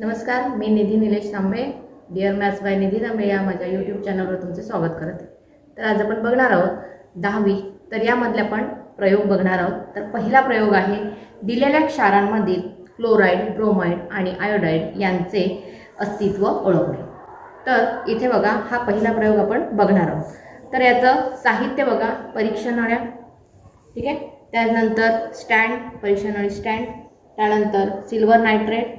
नमस्कार मी Nidhi Nilesh Tambe dear maths by Nidhi Tambe या माझ्या यूट्यूब चॅनलवर तुमचे स्वागत करते तर आज आपण बघणार आहोत दहावी. तर यामधले आपण प्रयोग बघणार आहोत. तर पहिला प्रयोग आहे दिलेल्या क्षारांमधील क्लोराईड ब्रोमाइड आणि आयोडाईड यांचे अस्तित्व ओळखणे. तर इथे बघा हा पहिला प्रयोग आपण बघणार आहोत. तर याचं साहित्य बघा परीक्षा नळ्या ठीक आहे? त्यानंतर स्टँड परीक्षा नळी स्टँड. त्यानंतर silver nitrate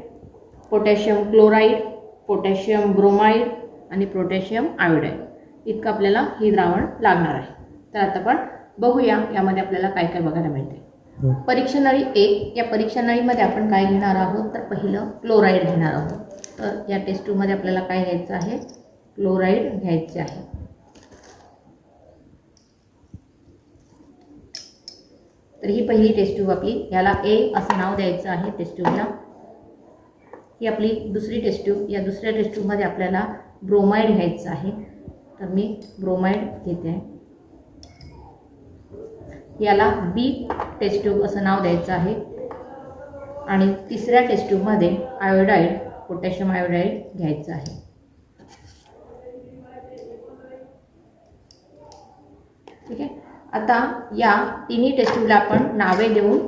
potassium chloride potassium bromide आणि पोटॅशियम आयोडाईड. इतकं आपल्याला ही द्रावण लागणार आहे. तर आता आपण बघूया यामध्ये आपल्याला काय काय बघायला मिळते. परीक्षा नळी एक. या परीक्षा नळीमध्ये आपण काय घेणार आहोत? तर पहिलं क्लोराईड घेणार आहोत. तर या टेस्ट ट्यूबमध्ये आपल्याला काय घ्यायचं आहे? क्लोराईड घ्यायचे आहे. तर ही पहिली टेस्ट ट्यूब आपली. याला ए असं नाव द्यायचं आहे टेस्ट ट्यूबला ही आपली दुसरी टेस्ट ट्यूब या दुसऱ्या टेस्ट ट्यूबमध्ये आपल्याला ब्रोमाइड घ्यायचं आहे. तर मी ब्रोमाइड घेते. आहे याला बी टेस्ट ट्यूब असं नाव द्यायचं आहे. आणि तिसऱ्या टेस्ट ट्यूबमध्ये आयोडाईड पोटॅशियम आयोडाईड घ्यायचं आहे. ठीक आहे? आता या तिन्ही टेस्ट ट्यूबला आपण नावे देऊन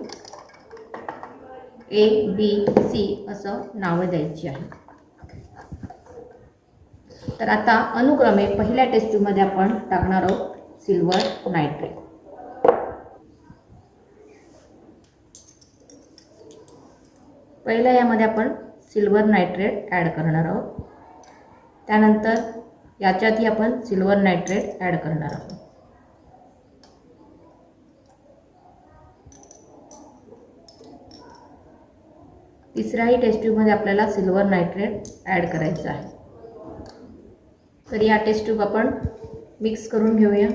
ए बी सी असं नावं द्यायची आहे तर आता अनुक्रमे पहिल्या टेस्ट्यूमध्ये आपण टाकणार आहोत सिल्वर नायट्रेट पहिल्या यामध्ये आपण सिल्वर नायट्रेट ॲड करणार आहोत. त्यानंतर याच्यातही आपण सिल्वर नायट्रेट ॲड करणार आहोत. तिसऱ्याही टेस्ट्यूबमध्ये आपल्याला सिल्वर नायट्रेट ॲड करायचं आहे. तर या टेस्ट ट्यूब आपण मिक्स करून घेऊया.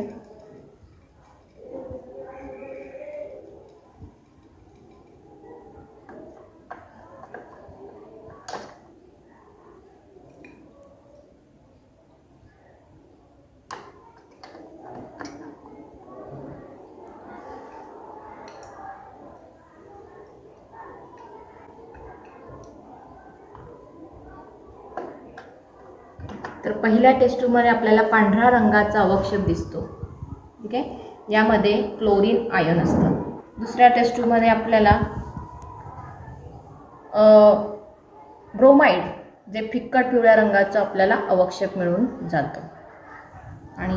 तर पहिल्या टेस्ट ट्यूबमध्ये आपल्याला पांढऱ्या रंगाचा अवक्षेप दिसतो. ठीक आहे यामध्ये क्लोरीन आयन असतं. दुसऱ्या टेस्ट ट्यूबमध्ये आपल्याला ब्रोमाइड जे फिक्कट पिवळ्या रंगाचं आपल्याला अवक्षेप मिळून जातं. आणि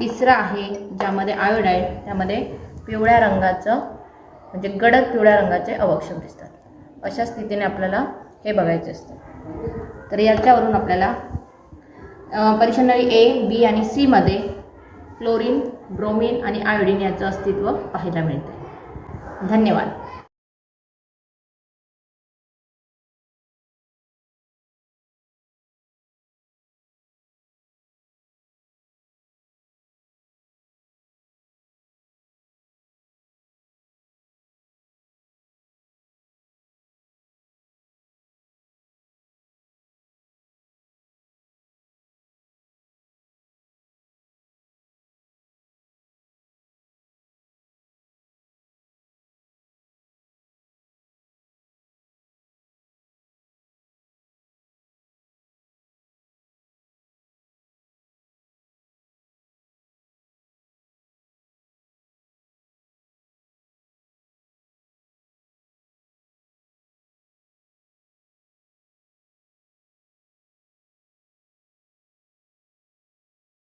तिसरं आहे ज्यामध्ये आयोडाईड त्यामध्ये पिवळ्या रंगाचं म्हणजे गडद पिवळ्या रंगाचे अवक्षेप दिसतात. अशा स्थितीने आपल्याला हे बघायचे असतं. तर याच्यावरून आपल्याला परीक्षा ए बी आणि सीमध्ये क्लोरीन ब्रोमीन आणि आयोडीन याचं अस्तित्व पाहायला मिळते धन्यवाद.